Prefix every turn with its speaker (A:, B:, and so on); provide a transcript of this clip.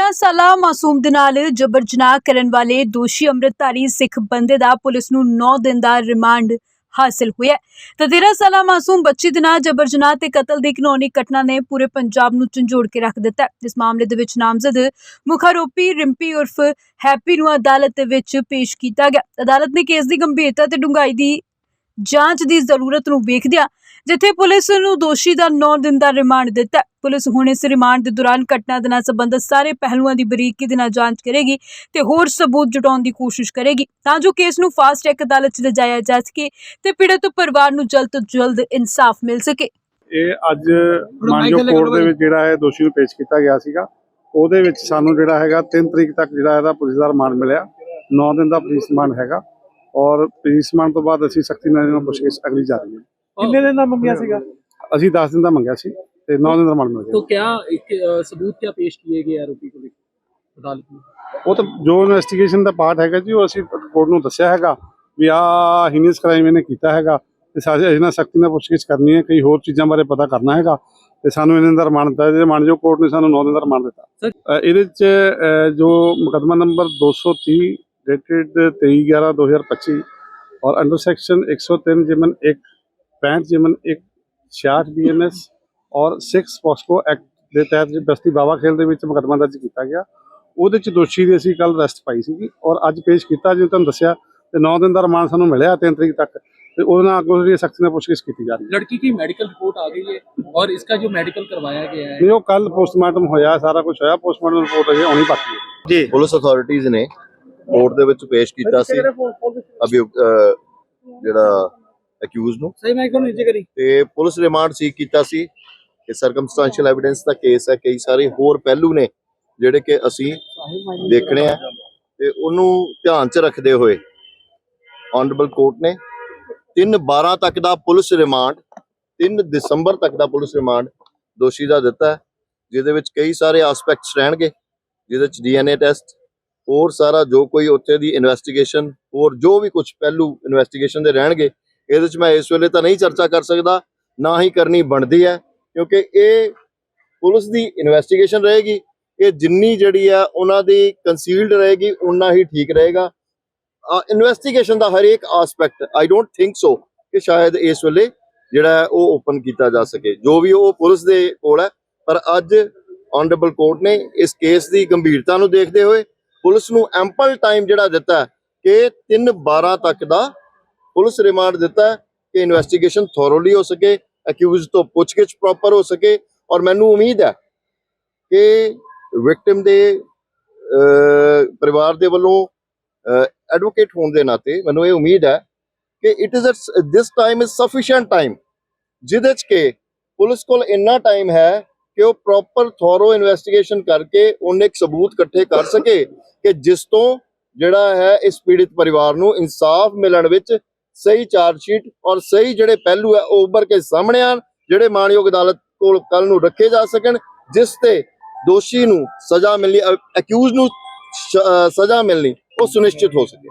A: 13 ਸਾਲਾ ਮਾਸੂਮ ਦੇ ਨਾਲ ਜਬਰ ਜਨਾਹ ਕਰਨ ਵਾਲੇ ਦੋਸ਼ੀ ਅੰਮ੍ਰਿਤਧਾਰੀ ਸਿੱਖ ਬੰਦੇ ਦਾ ਪੁਲਿਸ ਨੂੰ 9 ਦਿਨ ਦਾ ਰਿਮਾਂਡ ਹਾਸਲ ਹੋਇਆ ਹੈ। 13 ਸਾਲਾ ਮਾਸੂਮ ਬੱਚੀ ਦੇ ਨਾਲ ਜਬਰ ਜਨਾਹ ਤੇ ਕਤਲ ਦੀ ਘਿਨੌਣੀ ਘਟਨਾ ਨੇ ਪੂਰੇ ਪੰਜਾਬ ਨੂੰ ਝੰਜੋੜ ਕੇ ਰੱਖ ਦਿੱਤਾ ਹੈ। ਇਸ ਮਾਮਲੇ ਦੇ ਵਿੱਚ ਨਾਮਜ਼ਦ ਮੁੱਖ ਆਰੋਪੀ ਰਿੰਪੀ ਉਰਫ ਹੈਪੀ ਨੂੰ ਅਦਾਲਤ ਦੇ ਵਿੱਚ ਪੇਸ਼ ਕੀਤਾ ਗਿਆ ਅਦਾਲਤ ਨੇ ਕੇਸ ਦੀ ਗੰਭੀਰਤਾ ਤੇ ਡੂੰਘਾਈ ਦੀ ਜਾਂਚ ਦੀ ਜ਼ਰੂਰਤ ਨੂੰ ਵੇਖਦਿਆਂ ਜਿੱਥੇ ਪੁਲਿਸ ਨੂੰ ਦੋਸ਼ੀ ਦਾ 9 ਦਿਨ ਦਾ ਰਿਮਾਂਡ ਦਿੱਤਾ ਹੈ। ਪੁਲਿਸ ਹੁਣ ਇਸ ਰਿਮਾਂਡ ਦੇ ਦੌਰਾਨ ਘਟਨਾ ਦੇ ਨਾਲ ਸੰਬੰਧਿਤ ਸਾਰੇ ਪਹਿਲੂਆਂ ਦੀ ਬਰੀਕੀ ਦੇ ਨਾਲ ਜਾਂਚ ਕਰੇਗੀ ਤੇ ਹੋਰ ਸਬੂਤ ਜੁਟਾਉਣ ਦੀ ਕੋਸ਼ਿਸ਼ ਕਰੇਗੀ। ਤਾਂ ਜੋ ਕੇਸ ਨੂੰ ਫਾਸਟ ਟਰੈਕ ਅਦਾਲਤ 'ਚ ਲਿਜਾਇਆ ਜਾ ਸਕੇ ਤੇ ਪੀੜਤ ਪਰਿਵਾਰ ਨੂੰ ਜਲਦ ਤੋਂ ਜਲਦ ਇਨਸਾਫ ਮਿਲ ਸਕੇ।
B: ਇਹ ਅੱਜ ਮਾਨਜੋ ਕੋਰਟ ਦੇ ਵਿੱਚ ਜਿਹੜਾ ਹੈ ਦੋਸ਼ੀ ਨੂੰ ਪੇਸ਼ ਕੀਤਾ ਗਿਆ ਸੀਗਾ ਉਹਦੇ ਵਿੱਚ ਸਾਨੂੰ ਜਿਹੜਾ ਹੈਗਾ 3 ਤਰੀਕ ਤੱਕ ਜਿਹੜਾ ਇਹਦਾ ਪੁਲਿਸ ਦਾ ਰਿਮਾਂਡ ਮਿਲਿਆ। 9 ਦਿਨ ਦਾ ਪੁਲਿਸ ਰਿਮਾਂਡ ਹੈਗਾ ਔਰ ਪੁਲਿਸ ਰਿਮਾਂਡ ਤੋਂ ਬਾਅਦ ਅਸੀਂ ਸਖਤੀ ਨਾਲ ਇਹਨਾਂ ਪੁੱਛਗਿੱਛ ਅਗਲੀ ਜਾ ਰਹੀ ਹੈ।
C: कितने दिन का मंगिया सीगा
B: ਅਸੀਂ 10 ਦਿਨ ਦਾ ਮੰਗਿਆ ਸੀ ਤੇ 9 ਦਿਨ ਦਾ ਰਿਮਾਂਡ ਮਿਲ
C: तो
B: ਗਿਆ
C: क्या एक अ, सबूत क्या पेश किए गए आरोपी को लेकर अदालत में
B: ਉਹ ਤਾਂ ਜੋ ਇਨਵੈਸਟੀਗੇਸ਼ਨ ਦਾ ਪਾਰਟ ਹੈਗਾ ਜੀ ਉਹ ਅਸੀਂ ਕੋਰਟ ਨੂੰ ਦੱਸਿਆ ਹੈਗਾ ਵੀ ਆ ਹੀਨੀਅਸ ਕ੍ਰਾਈਮ ਇਹਨੇ ਕੀਤਾ ਹੈਗਾ ਤੇ ਸਾਰੇ ਅਸੀਂ ਨਾਲ ਸਖਤੀ ਨਾਲ ਪੁੱਛਗਿੱਛ ਕਰਨੀ ਹੈ ਕਈ ਹੋਰ ਚੀਜ਼ਾਂ ਬਾਰੇ ਪਤਾ ਕਰਨਾ ਹੈਗਾ ਤੇ ਸਾਨੂੰ ਇਹਨਾਂ ਦਾ ਰਿਮਾਂਡ ਦਿੱਤਾ ਜਿਹਦੇ ਮਾਨਜੋ ਕੋਰਟ ਨੇ ਸਾਨੂੰ 9 ਦਿਨ ਦਾ ਰਿਮਾਂਡ ਦਿੱਤਾ
C: Sir-
B: ਅ, ਇਹਦੇ ਚ ਅ, ਜੋ ਮੁਕੱਦਮਾ ਨੰਬਰ 230 ਡੇਟਡ 23/11/2025 ਔਰ ਅੰਡਰ ਸੈਕਸ਼ਨ 103 ਜਿਮਨ 1 65 ਜਿਮਨ ਇੱਕ 66 ਬੀਐਨਐਸ ਔਰ 6 ਪੋਸਕੋ ਐਕਟ ਦੇ ਤਹਿਤ ਜੋ ਬਸਤੀ ਬਾਵਾ ਖੇਲ ਦੇ ਵਿੱਚ ਮੁਕਦਮਾ ਦਰਜ ਕੀਤਾ ਗਿਆ। ਉਹਦੇ ਚ ਦੋਸ਼ੀ ਦੀ ਅਸੀਂ ਕੱਲ ਅਰੈਸਟ ਪਾਈ ਸੀਗੀ ਔਰ ਅੱਜ ਪੇਸ਼ ਕੀਤਾ ਜਿਵੇਂ ਤੁਹਾਨੂੰ ਦੱਸਿਆ ਤੇ 9 ਦਿਨ ਦਾ ਰਿਮਾਂਡ ਸਾਨੂੰ ਮਿਲਿਆ 3 ਤਰੀਕ ਤੱਕ। ਤੇ ਉਹਦੇ ਨਾਲ ਕੋਈ ਜਿਹੜੀ ਸਖਤੀ ਨਾਲ ਪੁੱਛਗਿੱਛ ਕੀਤੀ ਜਾ ਰਹੀ ਹੈ।
C: ਲੜਕੀ ਦੀ ਮੈਡੀਕਲ ਰਿਪੋਰਟ ਆ ਗਈ ਹੈ ਔਰ ਇਸਕਾ ਜੋ ਮੈਡੀਕਲ ਕਰਵਾਇਆ ਗਿਆ ਹੈ।
B: ਨਹੀਂ ਉਹ ਕੱਲ ਪੋਸਟਮਾਰਟਮ ਹੋਇਆ ਸਾਰਾ ਕੁਝ ਹੋਇਆ ਪੋਸਟਮਾਰਟਮ ਰਿਪੋਰਟ ਅਜੇ ਆਉਣੀ ਬਾਕੀ ਹੈ।
D: ਜੀ ਪੁਲਿਸ ਅਥਾਰਟੀਆਂ ਨੇ ਕੋਰਟ ਦੇ ਵਿੱਚ ਪੇਸ਼ ਕੀਤਾ ਸੀ। ਅਭਿਯੁਕਤ ਜਿਹੜਾ ਅਕਿਊਜ਼ ਨੂੰ।
C: ਸਹੀ ਮੈਂ ਕਿਉਂ ਨੀਚੇ ਕਰੀ?
D: ਤੇ ਪੁਲਿਸ ਰਿਮਾਂਡ ਸੀ ਕੀਤਾ ਸੀ ਇਹ ਸਰਕਮਸਟੈਂਸ਼ੀਅਲ ਐਵੀਡੈਂਸ ਦਾ ਕੇਸ ਹੈ ਕਈ ਸਾਰੇ ਹੋਰ ਪਹਿਲੂ ਨੇ ਜਿਹੜੇ ਕਿ ਅਸੀਂ ਦੇਖਣੇ ਆ। ਤੇ ਉਹਨੂੰ ਧਿਆਨ 'ਚ ਰੱਖਦੇ ਹੋਏ ਆਨਰੇਬਲ ਕੋਰਟ ਨੇ 3 12 ਤੱਕ ਦਾ ਪੁਲਿਸ ਰਿਮਾਂਡ 3 ਦਸੰਬਰ ਤੱਕ ਦਾ ਪੁਲਿਸ ਰਿਮਾਂਡ ਦੋਸ਼ੀ ਦਾ ਦਿੱਤਾ ਜਿਹਦੇ ਵਿੱਚ ਕਈ ਸਾਰੇ ਐਸਪੈਕਟਸ ਰਹਿਣਗੇ ਜਿਹਦੇ ਵਿੱਚ ਡੀਐਨਏ ਟੈਸਟ ਹੋਰ ਸਾਰਾ ਜੋ ਕੋਈ ਉੱਥੇ ਦੀ ਇਨਵੈਸਟੀਗੇਸ਼ਨ ਹੋਰ ਜੋ ਵੀ ਕੁਝ ਪਹਿਲੂ ਇਨਵੈਸਟੀਗੇਸ਼ਨ ਦੇ ਰਹਿਣਗੇ ਇਹਦੇ 'ਚ ਮੈਂ ਇਸ ਵੇਲੇ ਤਾਂ ਨਹੀਂ ਚਰਚਾ ਕਰ ਸਕਦਾ, ਨਾ ਹੀ ਕਰਨੀ ਬਣਦੀ ਹੈ, ਕਿਉਂਕਿ ਇਹ ਪੁਲਿਸ ਦੀ ਇਨਵੈਸਟੀਗੇਸ਼ਨ ਰਹੇਗੀ, ਇਹ ਜਿੰਨੀ ਜਿਹੜੀ ਆ ਉਹਨਾਂ ਦੀ ਕੰਸੀਲਡ ਰਹੇਗੀ ਉਨਾ ਹੀ ਠੀਕ ਰਹੇਗਾ। ਇਨਵੈਸਟੀਗੇਸ਼ਨ ਦਾ ਹਰੇਕ aspect I don't think so ਕਿ ਸ਼ਾਇਦ ਇਸ ਵੇਲੇ ਜਿਹੜਾ ਹੈ ਉਹ ਓਪਨ ਕੀਤਾ ਜਾ ਸਕੇ, ਜੋ ਵੀ ਉਹ ਪੁਲਿਸ ਦੇ ਕੋਲ ਹੈ, ਪਰ ਅੱਜ ਆਨਰੇਬਲ ਕੋਰਟ ਨੇ ਇਸ ਕੇਸ ਦੀ ਗੰਭੀਰਤਾ ਨੂੰ ਦੇਖਦੇ ਹੋਏ ਪੁਲਿਸ ਨੂੰ ਐਂਪਲ ਟਾਈਮ ਜਿਹੜਾ ਦਿੱਤਾ ਕਿ 3 12 ਤੱਕ ਦਾ ਪੁਲਿਸ ਰਿਮਾਂਡ ਦਿੱਤਾ ਕਿ ਇਨਵੈਸਟੀਗੇਸ਼ਨ ਥੋਰੋਲੀ ਹੋ ਸਕੇ ਅਕਿਊਜ਼ ਤੋਂ ਪੁੱਛਗਿੱਛ ਪ੍ਰੋਪਰ ਹੋ ਸਕੇ ਔਰ ਮੈਨੂੰ ਉਮੀਦ ਹੈ ਕਿ ਵਿਕਟਿਮ ਦੇ ਪਰਿਵਾਰ ਦੇ ਵੱਲੋਂ ਐਡਵੋਕੇਟ ਹੋਣ ਦੇ ਨਾਤੇ ਮੈਨੂੰ ਇਹ ਉਮੀਦ ਹੈ ਕਿ it is this time is sufficient time ਜਿਹਦੇ ਚ ਕਿ ਪੁਲਿਸ ਕੋਲ ਇੰਨਾ ਟਾਈਮ ਹੈ ਕਿ ਉਹ ਪ੍ਰੋਪਰ ਥੋਰੋ ਇਨਵੈਸਟੀਗੇਸ਼ਨ ਕਰਕੇ ਉਹਨੇ ਇੱਕ ਸਬੂਤ ਇਕੱਠੇ ਕਰ ਸਕੇ ਕਿ ਜਿਸ ਤੋਂ ਜਿਹੜਾ ਹੈ ਇਸ ਪੀੜਿਤ ਪਰਿਵਾਰ ਨੂੰ ਇਨਸਾਫ ਮਿਲਣ ਵਿੱਚ ਸਹੀ ਚਾਰਜ ਸ਼ੀਟ ਔਰ ਸਹੀ ਜਿਹੜੇ ਪਹਿਲੂ ਹੈ ਉਹ ਉੱਭਰ ਕੇ ਸਾਹਮਣੇ ਆਣ ਜਿਹੜੇ ਮਾਨਯੋਗ ਅਦਾਲਤ ਕੋਲ ਕੱਲ ਨੂੰ ਰੱਖੇ ਜਾ ਸਕਣ, ਜਿਸ ਤੇ ਦੋਸ਼ੀ ਨੂੰ ਸਜ਼ਾ ਮਿਲਣੀ ਅਕਿਊਜ਼ ਨੂੰ ਸਜ਼ਾ ਮਿਲਣੀ, ਉਹ ਸੁਨਿਸ਼ਚਿਤ ਹੋ ਸਕੇ।